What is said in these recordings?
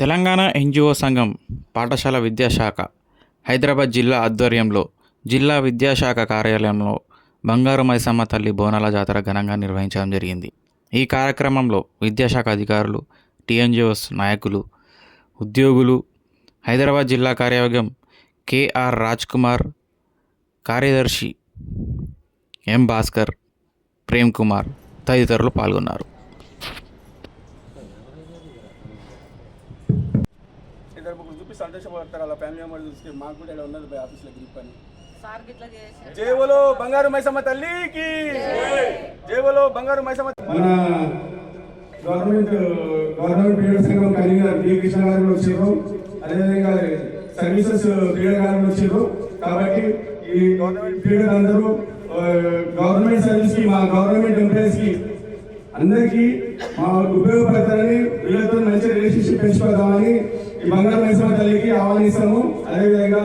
Telangana NGO సంఘం పాఠశాల విద్యాశాఖ హైదరాబాద్ జిల్లా ఆధ్వర్యంలో జిల్లా విద్యాశాఖ కార్యాలయంలో బంగారు మైసమ్మ తల్లి బోనాల జాతర ఘనంగా నిర్వహించడం జరిగింది. ఈ కార్యక్రమంలో విద్యాశాఖ అధికారులు టీఎన్జిఓస్ నాయకులు ఉద్యోగులు హైదరాబాద్ జిల్లా కార్యవర్గం కేఆర్ రాజ్ కుమార్ కార్యదర్శి ఎం. భాస్కర్ ప్రేమ్ కుమార్ తదితరులు పాల్గొన్నారు. ఇద్దరు ముగ్గురు చూపి సంతోషపడతారు అలా ఫ్యామిలీ మెంబర్ చూస్తే మాకు కూడా ఇలా ఉన్నది ఆఫీస్లో గ్రూప్ అని. జేబులో బంగారు మైసమ్మ తల్లికి! జేబులో బంగారు మైసమ్మ మన గవర్నమెంట్ గవర్నమెంట్ పీరియడ్ సంఘం కన్వీనర్ బి కృష్ణ గారు కూడా వచ్చారు. అదేవిధంగా సర్వీసెస్ పీరియడ్ గారు వచ్చారు. కాబట్టి ఈ గవర్నమెంట్ పీరియడ్ అందరూ గవర్నమెంట్ సర్వీస్కి మా గవర్నమెంట్ ఎంప్లాయీస్కి అందరికీ మా ఉపయోగపడతారని వీళ్ళతో మంచి రిలేషన్షిప్ పెంచుకోదామని ఈ బంగారు తల్లికి ఆహ్వానిస్తాము అదేవిధంగా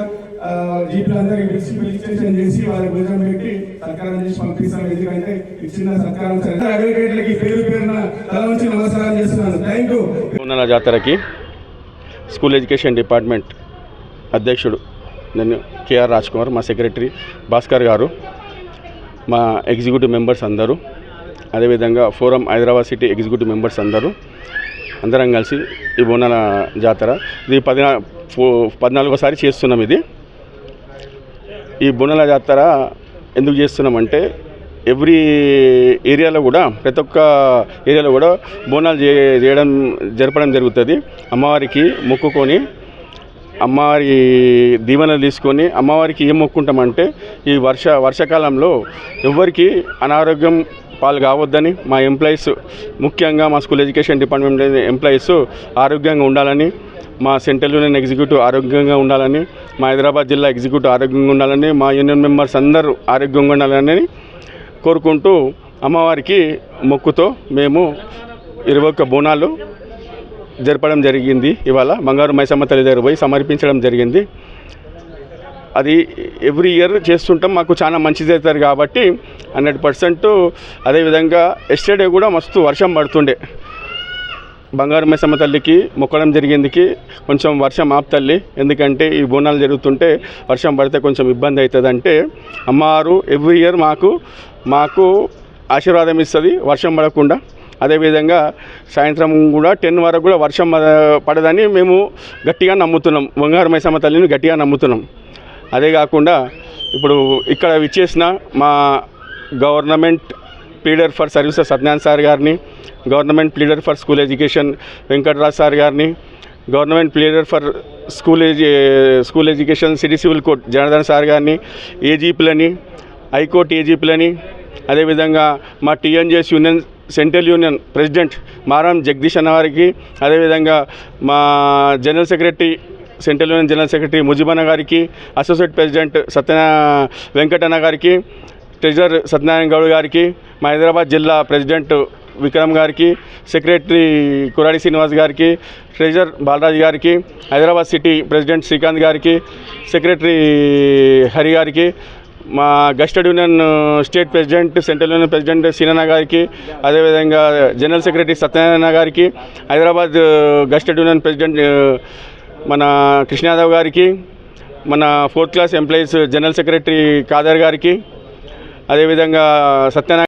జీపీలు అందరికి పిలిచి రిజిస్ట్రేషన్ చేసి వారి భోజనం పెట్టి సత్కారం చేసి పంపిస్తాం ఎందుకంటే ఇచ్చిన చిన్న సత్కారం అడ్వకేట్లకి పేరు పేరున తల నుంచి నమస్కారం చేస్తున్నాను. థ్యాంక్ యూ జాతరకి స్కూల్ ఎడ్యుకేషన్ డిపార్ట్మెంట్ అధ్యక్షుడు నేను కేఆర్ రాజ్ కుమార్ మా సెక్రటరీ భాస్కర్ గారు మా ఎగ్జిక్యూటివ్ మెంబర్స్ అందరూ అదేవిధంగా forum Hyderabad city executive members అందరూ అందరం కలిసి ఈ బోనాల జాతర. ఇది పదినా పద్నాలుగోసారి చేస్తున్నాం ఇది. ఈ బోనాల జాతర ఎందుకు చేస్తున్నామంటే ఎవ్రీ ఏరియాలో కూడా ప్రతి ఒక్క ఏరియాలో కూడా బోనాలు చేయడం జరపడం జరుగుతుంది. అమ్మవారికి మొక్కుకొని అమ్మవారి దీవెనలు తీసుకొని అమ్మవారికి ఏం మొక్కుంటామంటే ఈ వర్ష వర్షాకాలంలో ఎవరికి అనారోగ్యం పాలు కావద్దని మా ఎంప్లాయీస్ ముఖ్యంగా మా స్కూల్ ఎడ్యుకేషన్ డిపార్ట్మెంట్ ఎంప్లాయీస్ ఆరోగ్యంగా ఉండాలని మా సెంట్రల్ యూనియన్ ఎగ్జిక్యూటివ్ ఆరోగ్యంగా ఉండాలని మా హైదరాబాద్ జిల్లా ఎగ్జిక్యూటివ్ ఆరోగ్యంగా ఉండాలని మా యూనియన్ మెంబర్స్ అందరూ ఆరోగ్యంగా ఉండాలని కోరుకుంటూ అమ్మవారికి మొక్కుతో మేము ఇరవై ఒక్క బోనాలు జరపడం జరిగింది. ఇవాళ బంగారు మైసమ్మ తల్లి దగ్గర పోయి సమర్పించడం జరిగింది. అది ఎవ్రీ ఇయర్ చేస్తుంటాం. మాకు చాలా మంచిది అవుతారు కాబట్టి హండ్రెడ్ పర్సెంట్ అదేవిధంగా ఎస్టర్డే కూడా మస్తు వర్షం పడుతుండే. బంగారు మైసమ్మ తల్లికి మొక్కడం జరిగిందికి కొంచెం వర్షం ఆపుతల్లి ఎందుకంటే ఈ బోనాలు జరుగుతుంటే వర్షం పడితే కొంచెం ఇబ్బంది అవుతుంది అంటే అమ్మవారు ఎవ్రీ ఇయర్ మాకు మాకు ఆశీర్వాదం ఇస్తుంది వర్షం పడకుండా. అదేవిధంగా సాయంత్రం కూడా టెన్ వరకు కూడా వర్షం పడదని మేము గట్టిగా నమ్ముతున్నాం. బంగారు మైసమ్మ తల్లిని గట్టిగా నమ్ముతున్నాం. అదే కాకుండా ఇప్పుడు ఇక్కడ విచ్చేసిన మా government pleader for services Satyanarayana sir గారిని government pleader for school education Venkataraj sir గారిని government pleader for school edu school education city civil court Janardhan sir గారిని ఏజీపీలని హైకోర్టు ఏజీపీలని అదేవిధంగా మా TNJS union central union president Maram Jagadish అన్న వారికి అదేవిధంగా మా general secretary central union general secretary ముజిబన్న గారికి అసోసియేట్ ప్రెసిడెంట్ సత్యన వెంకటన్న గారికి ట్రెజరర్ సత్యనారాయణ గౌడ్ గారికి మా హైదరాబాద్ జిల్లా ప్రెసిడెంట్ విక్రమ్ గారికి సెక్రటరీ కురాడి శ్రీనివాస్ గారికి ట్రెజర్ బాలరాజు గారికి హైదరాబాద్ సిటీ ప్రెసిడెంట్ శ్రీకాంత్ గారికి సెక్రటరీ హరి గారికి మా gazetted union state president central union president సీనన్న గారికి అదేవిధంగా జనరల్ సెక్రటరీ సత్యనారాయణ గారికి హైదరాబాద్ గస్టడ్ యూనియన్ ప్రెసిడెంట్ మన కృష్ణయాదవ్ గారికి మన fourth class employees general secretary Kadar గారికి అదేవిధంగా సత్యనారాయణ